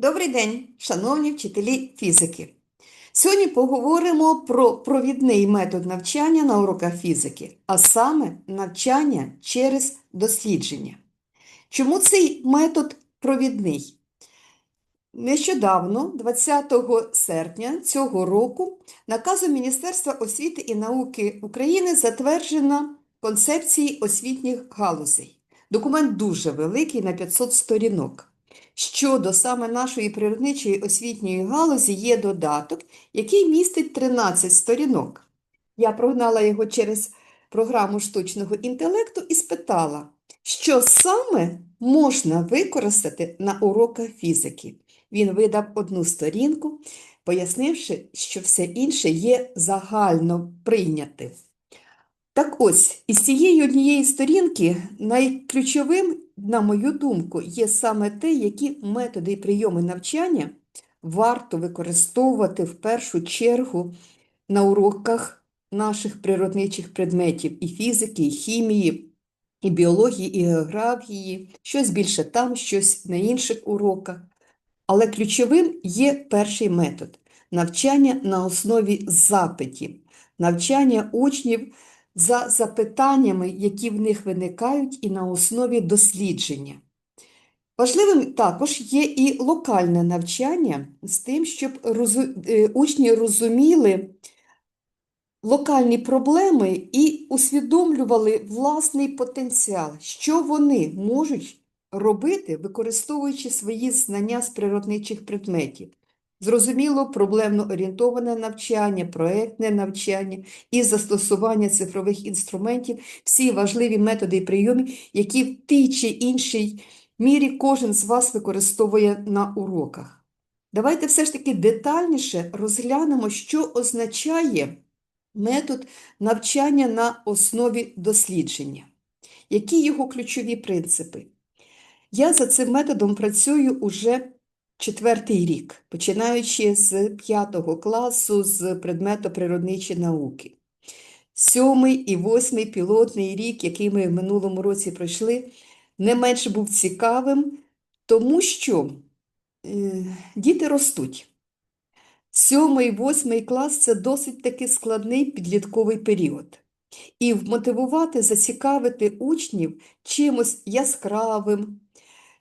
Добрий день, шановні вчителі фізики. Сьогодні поговоримо про провідний метод навчання на уроках фізики, а саме навчання через дослідження. Чому цей метод провідний? Нещодавно, 20 серпня цього року, наказом Міністерства освіти і науки України затверджена концепції освітніх галузей. Документ дуже великий на 500 сторінок. Щодо саме нашої природничої освітньої галузі є додаток, який містить 13 сторінок. Я прогнала його через програму штучного інтелекту і спитала, що саме можна використати на уроках фізики. Він видав одну сторінку, пояснивши, що все інше є загально прийнятим. Так ось, із цієї однієї сторінки найключовим, на мою думку, є саме те, які методи і прийоми навчання варто використовувати в першу чергу на уроках наших природничих предметів і фізики, і хімії, і біології, і географії, щось більше там, щось на інших уроках. Але ключовим є перший метод навчання на основі запитів, навчання учнів за запитаннями, які в них виникають, і на основі дослідження. Важливим також є і локальне навчання з тим, щоб розу- е, учні розуміли локальні проблеми і усвідомлювали власний потенціал, що вони можуть робити, використовуючи свої знання з природничих предметів. Зрозуміло, проблемно орієнтоване навчання, проектне навчання і застосування цифрових інструментів всі важливі методи і прийоми, які в тій чи іншій мірі кожен з вас використовує на уроках. Давайте все ж таки детальніше розглянемо, що означає метод навчання на основі дослідження. Які його ключові принципи? Я за цим методом працюю уже четвертий рік, починаючи з п'ятого класу з предмету природничі науки. Сьомий і восьмий пілотний рік, який ми в минулому році пройшли, не менш був цікавим, тому що е, діти ростуть. Сьомий, восьмий клас це досить таки складний підлітковий період. І вмотивувати, зацікавити учнів чимось яскравим,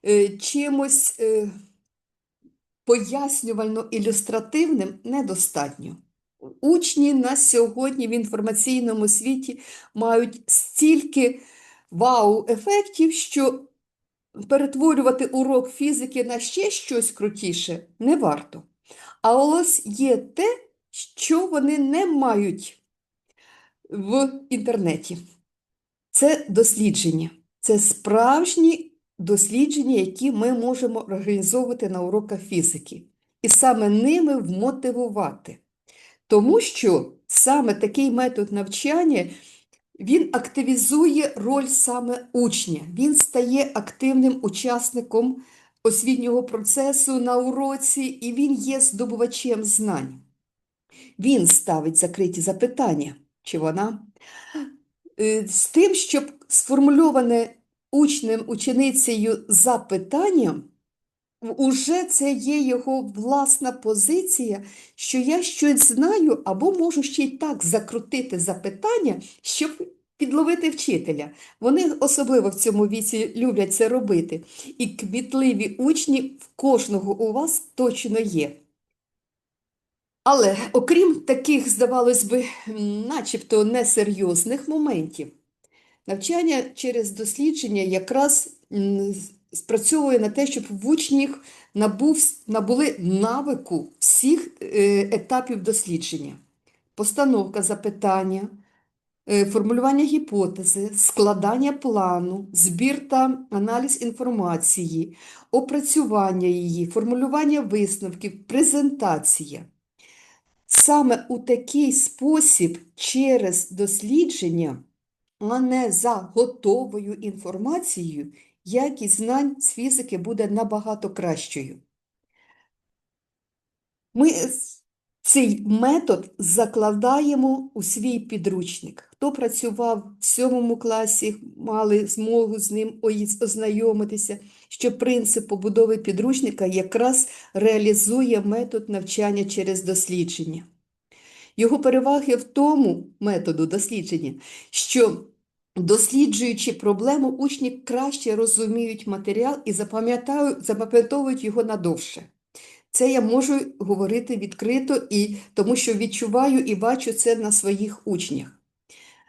е, чимось е, пояснювально-ілюстративним недостатньо. Учні на сьогодні в інформаційному світі мають стільки вау-ефектів, що перетворювати урок фізики на ще щось крутіше не варто. А ось є те, що вони не мають в інтернеті. Це дослідження. Це справжні дослідження, які ми можемо організовувати на уроках фізики. І саме ними вмотивувати. Тому що саме такий метод навчання він активізує роль саме учня, він стає активним учасником освітнього процесу на уроці, і він є здобувачем знань. Він ставить закриті запитання, чи вона, е, з тим, щоб сформульоване учнем, ученицею запитання, уже це є його власна позиція, що я щось знаю, або можу ще й так закрутити запитання, щоб підловити вчителя. Вони особливо в цьому віці люблять це робити. І кмітливі учні в кожного у вас точно є. Але окрім таких, здавалось би, начебто несерйозних моментів, навчання через дослідження якраз спрацьовує на те, щоб в учнях набув, набули навику всіх е, етапів дослідження. Постановка запитання, е, формулювання гіпотези, складання плану, збір та аналіз інформації, опрацювання її, формулювання висновків, презентація. Саме у такий спосіб через дослідження, а не за готовою інформацією, якість знань з фізики буде набагато кращою. Ми цей метод закладаємо у свій підручник. Хто працював в сьомому класі, мали змогу з ним ознайомитися. що принцип побудови підручника якраз реалізує метод навчання через дослідження. Його переваги в тому методу дослідження, що досліджуючи проблему, учні краще розуміють матеріал і запам'ятовують його надовше. Це я можу говорити відкрито, і тому що відчуваю і бачу це на своїх учнях.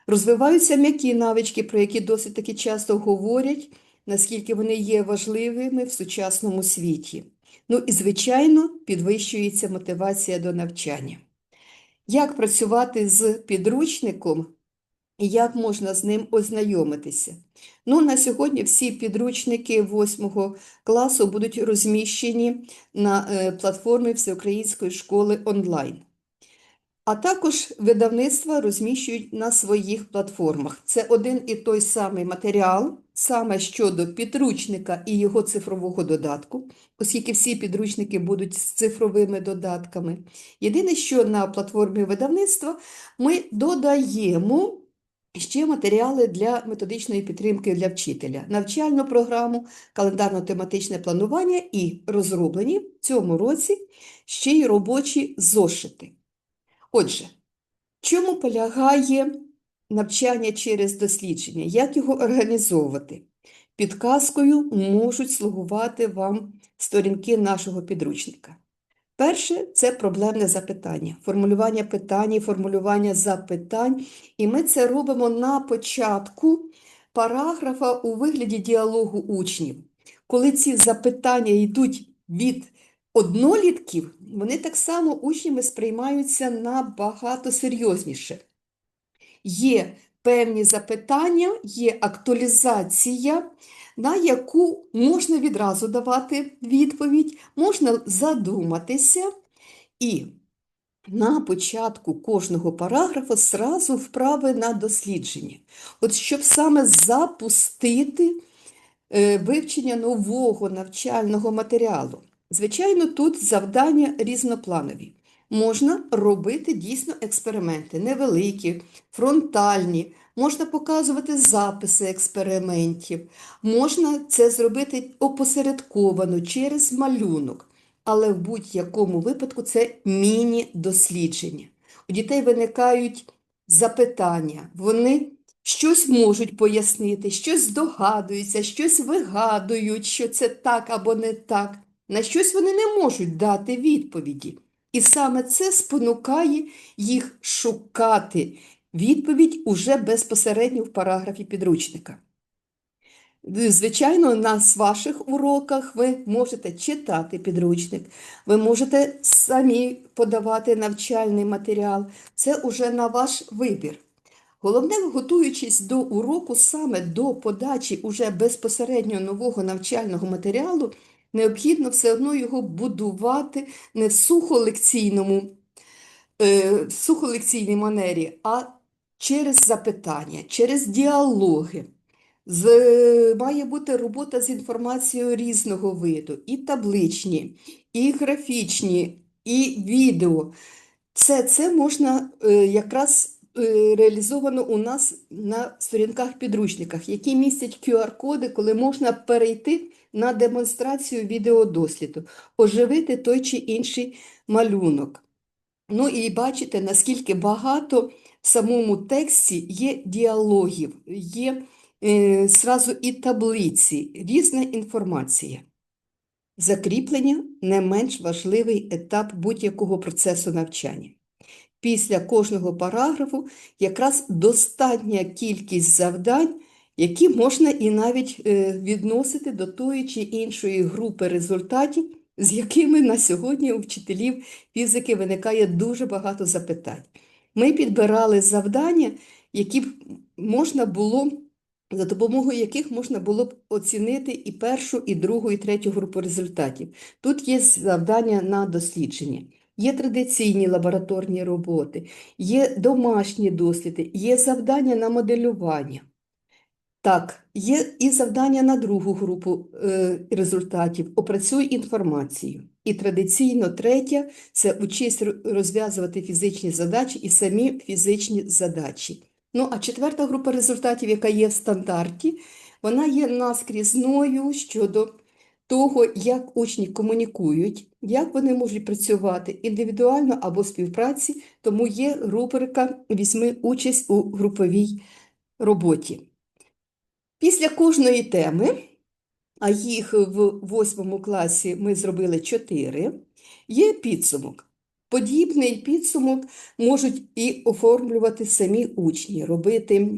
Розвиваються м'які навички, про які досить таки часто говорять, наскільки вони є важливими в сучасному світі. Ну і, звичайно, підвищується мотивація до навчання. Як працювати з підручником і як можна з ним ознайомитися? Ну, на сьогодні всі підручники 8 класу будуть розміщені на е, платформі Всеукраїнської школи онлайн. А також видавництва розміщують на своїх платформах. Це один і той самий матеріал, саме щодо підручника і його цифрового додатку, оскільки всі підручники будуть з цифровими додатками. Єдине, що на платформі видавництва ми додаємо ще матеріали для методичної підтримки для вчителя, навчальну програму, календарно-тематичне планування і розроблені в цьому році ще й робочі зошити. Отже, в чому полягає навчання через дослідження? Як його організовувати? Підказкою можуть слугувати вам сторінки нашого підручника. Перше це проблемне запитання, формулювання питань, формулювання запитань. І ми це робимо на початку параграфа у вигляді діалогу учнів. Коли ці запитання йдуть від однолітків, вони так само учнями сприймаються набагато серйозніше. Є певні запитання, є актуалізація, на яку можна відразу давати відповідь, можна задуматися і на початку кожного параграфу зразу вправи на дослідження. От щоб саме запустити е, вивчення нового навчального матеріалу. Звичайно, тут завдання різнопланові. Можна робити дійсно експерименти, невеликі, фронтальні, можна показувати записи експериментів, можна це зробити опосередковано через малюнок, але в будь-якому випадку це міні-дослідження. У дітей виникають запитання, вони щось можуть пояснити, щось здогадуються, щось вигадують, що це так або не так. На щось вони не можуть дати відповіді. І саме це спонукає їх шукати відповідь уже безпосередньо в параграфі підручника. Звичайно, на ваших уроках ви можете читати підручник, ви можете самі подавати навчальний матеріал. Це уже на ваш вибір. Головне, готуючись до уроку, саме до подачі уже безпосередньо нового навчального матеріалу, необхідно все одно його будувати не в сухолекційному, е, в сухолекційній манері, а через запитання, через діалоги. З, має бути робота з інформацією різного виду, і табличні, і графічні, і відео. Все це можна е, якраз е, реалізовано у нас на сторінках підручниках, які містять QR-коди, коли можна перейти на демонстрацію відеодосліду, оживити той чи інший малюнок. Ну і бачите, наскільки багато в самому тексті є діалогів, є е, сразу і таблиці, різна інформація. Закріплення не менш важливий етап будь-якого процесу навчання. Після кожного параграфу якраз достатня кількість завдань, які можна і навіть е, відносити до тої чи іншої групи результатів, з якими на сьогодні у вчителів фізики виникає дуже багато запитань. Ми підбирали завдання, які можна було, за допомогою яких можна було б оцінити і першу, і другу, і третю групу результатів. Тут є завдання на дослідження. Є традиційні лабораторні роботи, є домашні досліди, є завдання на моделювання. Так, є і завдання на другу групу е, результатів. Опрацюй інформацію. І традиційно третя це учись розв'язувати фізичні задачі і самі фізичні задачі. Ну, а четверта група результатів, яка є в стандарті, вона є наскрізною щодо того, як учні комунікують, як вони можуть працювати індивідуально або в співпраці, тому є рубрика «Візьми участь у груповій роботі. Після кожної теми, а їх в восьмому класі ми зробили чотири, є підсумок. Подібний підсумок можуть і оформлювати самі учні, робити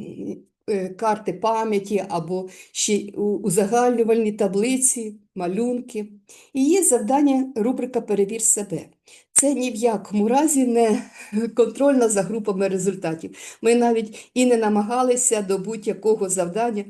е, карти пам'яті або ще узагальнювальні таблиці, малюнки. І є завдання рубрика Перевір себе. Це ні в якому разі не контрольна за групами результатів. Ми навіть і не намагалися до будь-якого завдання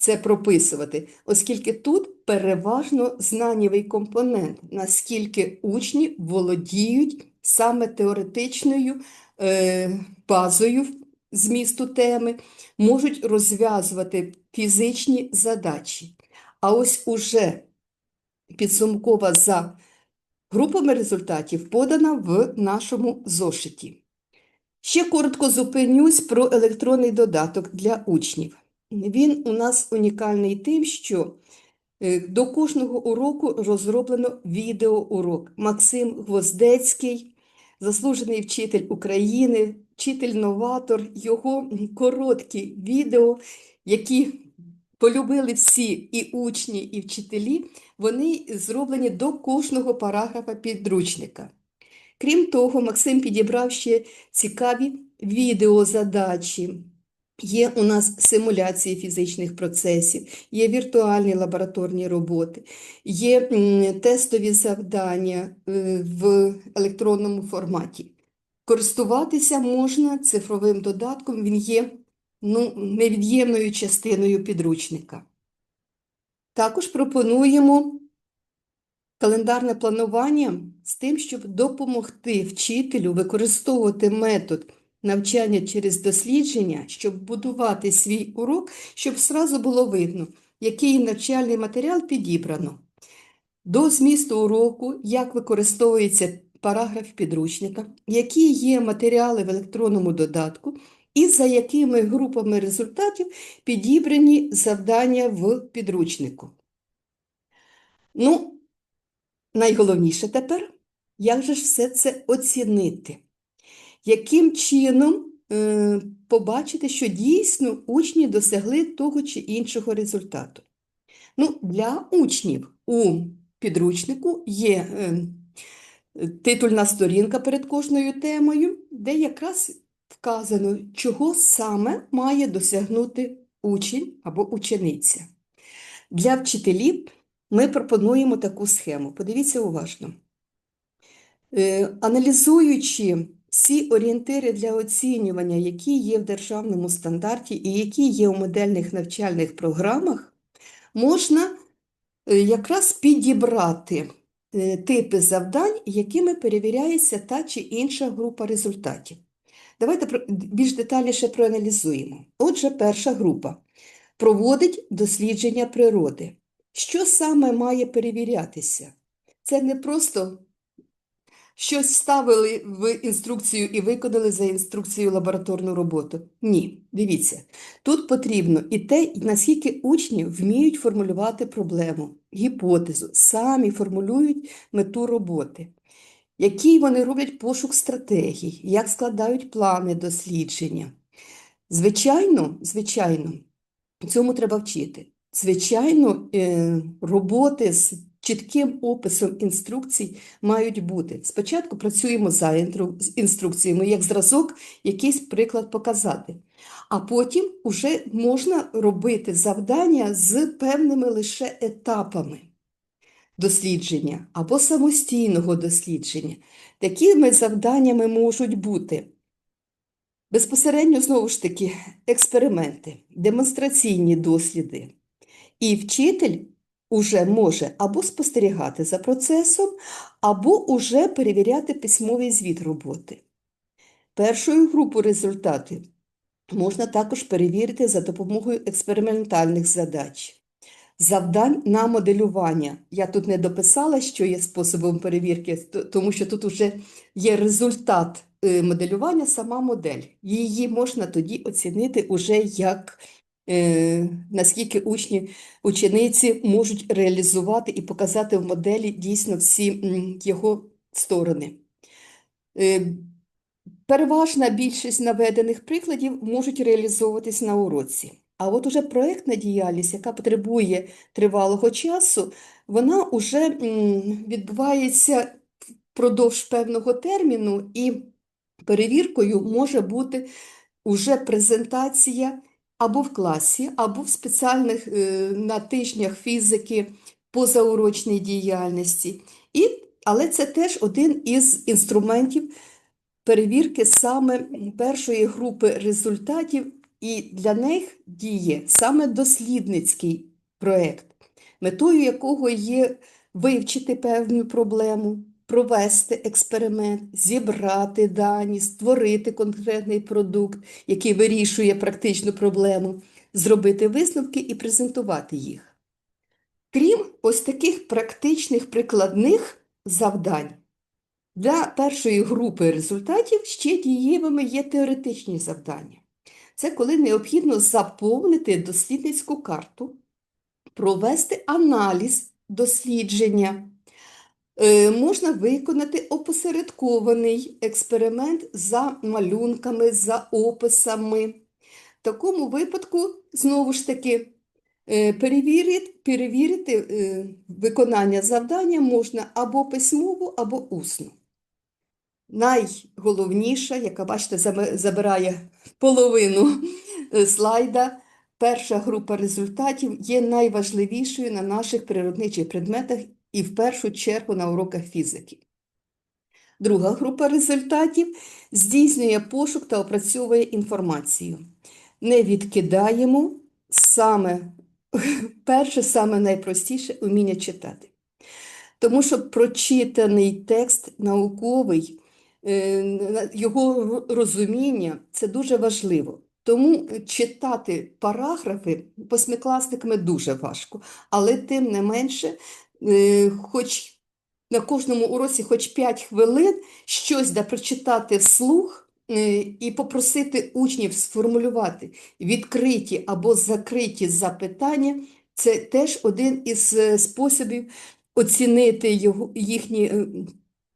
це прописувати, оскільки тут переважно знаннєвий компонент, наскільки учні володіють саме теоретичною е, базою змісту теми, можуть розв'язувати фізичні задачі. А ось уже підсумкова за групами результатів подана в нашому зошиті. Ще коротко зупинюсь про електронний додаток для учнів. Він у нас унікальний тим, що е, до кожного уроку розроблено відеоурок. Максим Гвоздецький, заслужений вчитель України, вчитель-новатор, його короткі відео, які полюбили всі і учні, і вчителі, вони зроблені до кожного параграфа підручника. Крім того, Максим підібрав ще цікаві відеозадачі. Є у нас симуляції фізичних процесів, є віртуальні лабораторні роботи, є тестові завдання е, в електронному форматі. Користуватися можна цифровим додатком, він є ну, невід'ємною частиною підручника. Також пропонуємо календарне планування з тим, щоб допомогти вчителю використовувати метод навчання через дослідження, щоб будувати свій урок, щоб зразу було видно, який навчальний матеріал підібрано. До змісту уроку, як використовується параграф підручника, які є матеріали в електронному додатку, і за якими групами результатів підібрані завдання в підручнику. Ну, найголовніше тепер, як же ж все це оцінити? Яким чином е, побачити, що дійсно учні досягли того чи іншого результату? Ну, для учнів у підручнику є е, титульна сторінка перед кожною темою, де якраз вказано, чого саме має досягнути учень або учениця. Для вчителів ми пропонуємо таку схему. Подивіться уважно. Е, Аналізуючи всі орієнтири для оцінювання, які є в державному стандарті і які є у модельних навчальних програмах, можна е, якраз підібрати е, типи завдань, якими перевіряється та чи інша група результатів. Давайте більш детальніше проаналізуємо. Отже, перша група проводить дослідження природи. Що саме має перевірятися? Це не просто щось вставили в інструкцію і виконали за інструкцією лабораторну роботу. Ні, дивіться, тут потрібно і те, наскільки учні вміють формулювати проблему, гіпотезу, самі формулюють мету роботи, який вони роблять пошук стратегій, як складають плани дослідження. Звичайно, звичайно, цьому треба вчити. Звичайно, е, роботи з чітким описом інструкцій мають бути. Спочатку працюємо за інструкціями, як зразок, якийсь приклад показати. А потім вже можна робити завдання з певними лише етапами дослідження або самостійного дослідження. Такими завданнями можуть бути безпосередньо, знову ж таки, експерименти, демонстраційні досліди. І вчитель уже може або спостерігати за процесом, або уже перевіряти письмовий звіт роботи. Першою групу результатів можна також перевірити за допомогою експериментальних задач. Завдань на моделювання. Я тут не дописала, що є способом перевірки, тому що тут вже є результат е, моделювання, сама модель. Її можна тоді оцінити уже як наскільки учні, учениці можуть реалізувати і показати в моделі дійсно всі його сторони. Е, Переважна більшість наведених прикладів можуть реалізовуватись на уроці. А от уже проєктна діяльність, яка потребує тривалого часу, вона вже відбувається впродовж певного терміну, і перевіркою може бути уже презентація або в класі, або в спеціальних е, на тижнях фізики позаурочній діяльності. І, але це теж один із інструментів перевірки саме першої групи результатів, і для них діє саме дослідницький проєкт, метою якого є вивчити певну проблему, провести експеримент, зібрати дані, створити конкретний продукт, який вирішує практичну проблему, зробити висновки і презентувати їх. Крім ось таких практичних прикладних завдань, для першої групи результатів ще дієвими є теоретичні завдання. Це коли необхідно заповнити дослідницьку карту, провести аналіз дослідження. Е, Можна виконати опосередкований експеримент за малюнками, за описами. В такому випадку, знову ж таки, е, перевірити, перевірити виконання завдання можна або письмово, або усно. Найголовніша, яка, бачите, забирає половину е, слайда, перша група результатів є найважливішою на наших природничих предметах і в першу чергу на уроках фізики. Друга група результатів здійснює пошук та опрацьовує інформацію. Не відкидаємо саме перше, саме найпростіше уміння читати. Тому що прочитаний текст науковий, е, його розуміння це дуже важливо. Тому читати параграфи восьмикласниками дуже важко, але тим не менше, хоч на кожному уроці хоч 5 хвилин щось да прочитати вслух е, і попросити учнів сформулювати відкриті або закриті запитання, це теж один із е, способів оцінити його, їхні е,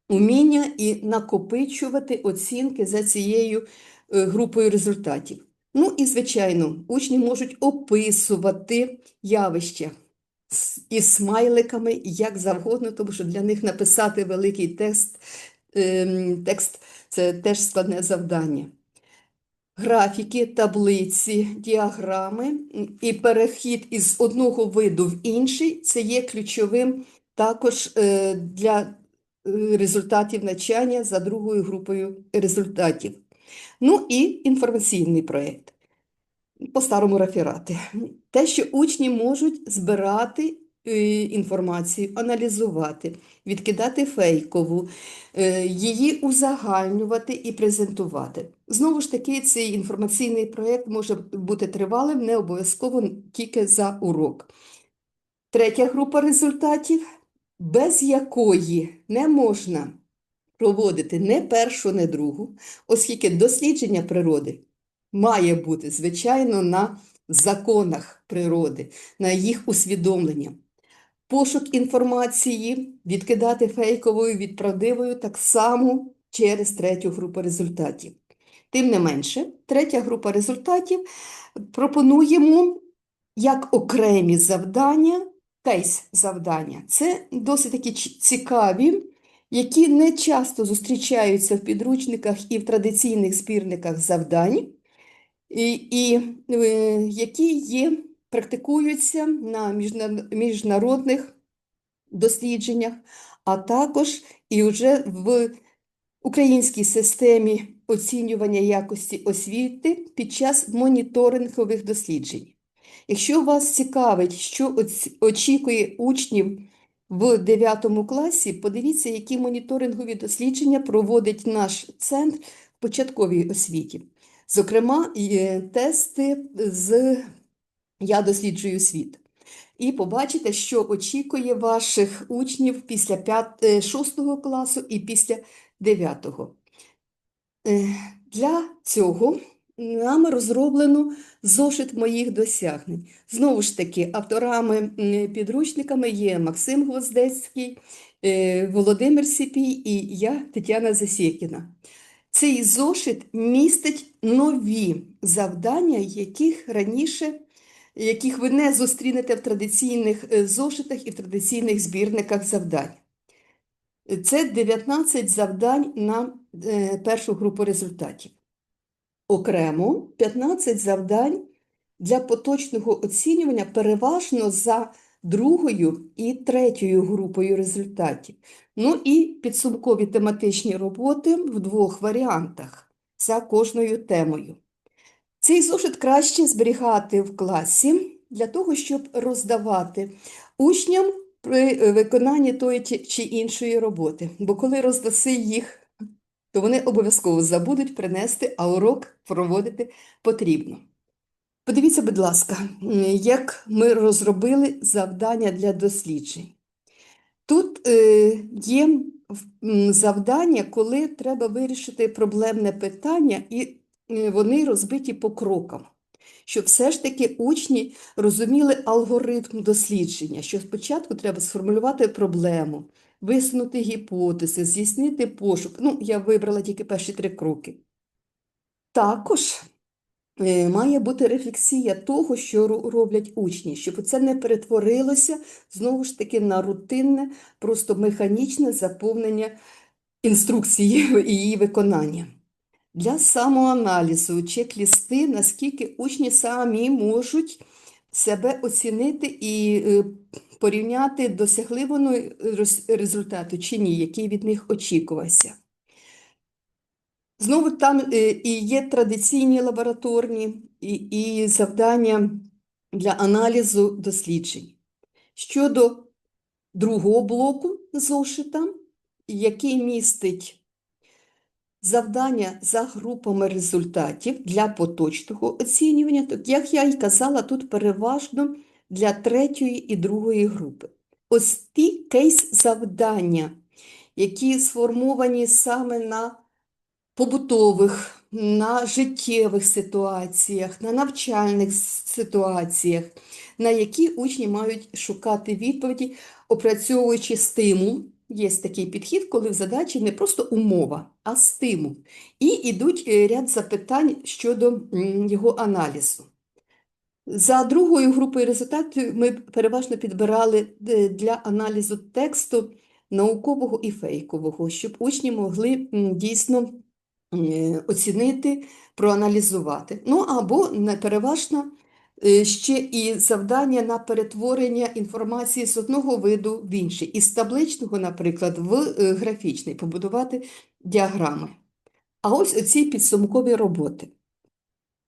уміння і накопичувати оцінки за цією е, групою результатів. Ну і, звичайно, учні можуть описувати явища із смайликами як завгодно, тому що для них написати великий текст, ем, текст це теж складне завдання. Графіки, таблиці, діаграми і перехід із одного виду в інший це є ключовим також е, для е, результатів навчання за другою групою результатів. Ну і інформаційний проєкт по-старому реферати. Те, що учні можуть збирати е, інформацію, аналізувати, відкидати фейкову, е, її узагальнювати і презентувати. Знову ж таки, цей інформаційний проєкт може бути тривалим, не обов'язково тільки за урок. Третя група результатів, без якої не можна проводити не першу, не другу, оскільки дослідження природи має бути, звичайно, на законах природи, на їх усвідомлення. Пошук інформації, відкидати фейковою від правдивою так само через третю групу результатів. Тим не менше, третя група результатів пропонуємо як окремі завдання, кейс-завдання. Це досить такі цікаві, які не часто зустрічаються в підручниках і в традиційних збірниках завдань і, і е, які є, практикуються на міжнародних дослідженнях, а також і вже в українській системі оцінювання якості освіти під час моніторингових досліджень. Якщо вас цікавить, що очікує учнів в 9 класі, подивіться, які моніторингові дослідження проводить наш центр в початковій освіті. Зокрема, є тести з Я досліджую світ. І побачите, що очікує ваших учнів після 5, 6 класу і після 9. Е, Для цього нами розроблено зошит моїх досягнень. Знову ж таки, авторами підручниками є Максим Гвоздецький, е, Володимир Сіпій і я, Тетяна Засєкіна. Цей зошит містить нові завдання, яких раніше, яких ви не зустрінете в традиційних е, зошитах і в традиційних збірниках завдань. Це 19 завдань на е, першу групу результатів. Окремо 15 завдань для поточного оцінювання переважно за другою і третьою групою результатів. Ну і підсумкові тематичні роботи в двох варіантах за кожною темою. Цей зошит краще зберігати в класі для того, щоб роздавати учням при виконанні тої чи- іншої роботи. Бо коли роздаси їх, то вони обов'язково забудуть принести, а урок проводити потрібно. Подивіться, будь ласка, як ми розробили завдання для досліджень. Тут е, є завдання, коли треба вирішити проблемне питання, і е, вони розбиті по крокам, щоб все ж таки учні розуміли алгоритм дослідження, що спочатку треба сформулювати проблему, висунути гіпотези, здійснити пошук. Ну, я вибрала тільки перші три кроки. Також має бути рефлексія того, що роблять учні, щоб це не перетворилося знову ж таки на рутинне, просто механічне заповнення інструкції і її виконання. Для самоаналізу чек-лісти, наскільки учні самі можуть себе оцінити і е, порівняти, досягли вони результату чи ні, який від них очікувався. Знову там е, і є традиційні лабораторні і, і завдання для аналізу досліджень. Щодо другого блоку зошита, який містить завдання за групами результатів для поточного оцінювання, то, як я й казала, тут переважно для третьої і другої групи. Ось ті кейс-завдання, які сформовані саме на побутових, на життєвих ситуаціях, на навчальних ситуаціях, на які учні мають шукати відповіді, опрацьовуючи стимул. Є такий підхід, коли в задачі не просто умова, а стимул. І йдуть е, ряд запитань щодо його аналізу. За другою групою результатів ми переважно підбирали е, для аналізу тексту наукового і фейкового, щоб учні могли дійсно оцінити, проаналізувати. Ну або переважно е, ще і завдання на перетворення інформації з одного виду в інший, із табличного, наприклад, в е, графічний, побудувати діаграми. А ось оці підсумкові роботи.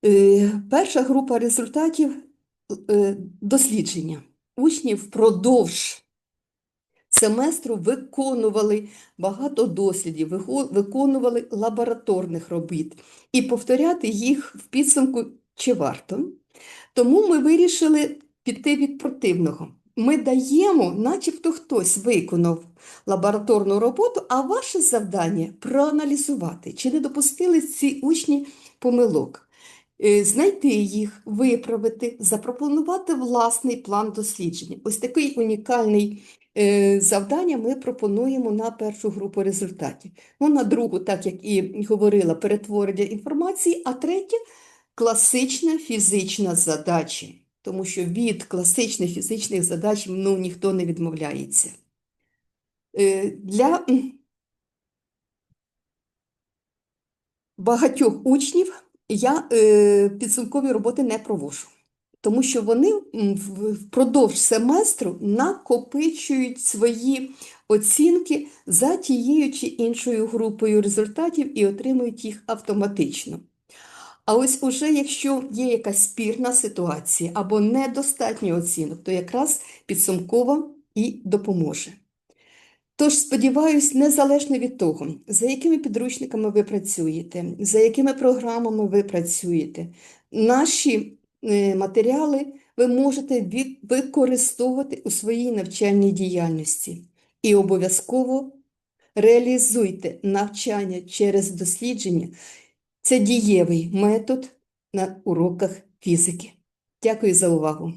Е, Перша група результатів е, дослідження. Учні впродовж семестру виконували багато дослідів, виконували лабораторних робіт. І повторяти їх в підсумку чи варто. Тому ми вирішили піти від противного. Ми даємо, начебто хтось виконав лабораторну роботу, а ваше завдання проаналізувати, чи не допустили ці учні помилок, Е, знайти їх, виправити, запропонувати власний план дослідження. Ось такий унікальний завдання ми пропонуємо на першу групу результатів. Ну, на другу, так як і говорила, перетворення інформації, а третє класична фізична задача, тому що від класичних фізичних задач ну, ніхто не відмовляється. Е, Для багатьох учнів я е, підсумкові роботи не проводжу, тому що вони впродовж семестру накопичують свої оцінки за тією чи іншою групою результатів і отримують їх автоматично. А ось уже якщо є якась спірна ситуація або недостатньо оцінок, то якраз підсумкова і допоможе. Тож, сподіваюсь, незалежно від того, за якими підручниками ви працюєте, за якими програмами ви працюєте, наші матеріали ви можете використовувати у своїй навчальній діяльності. І обов'язково реалізуйте навчання через дослідження. Це дієвий метод на уроках фізики. Дякую за увагу!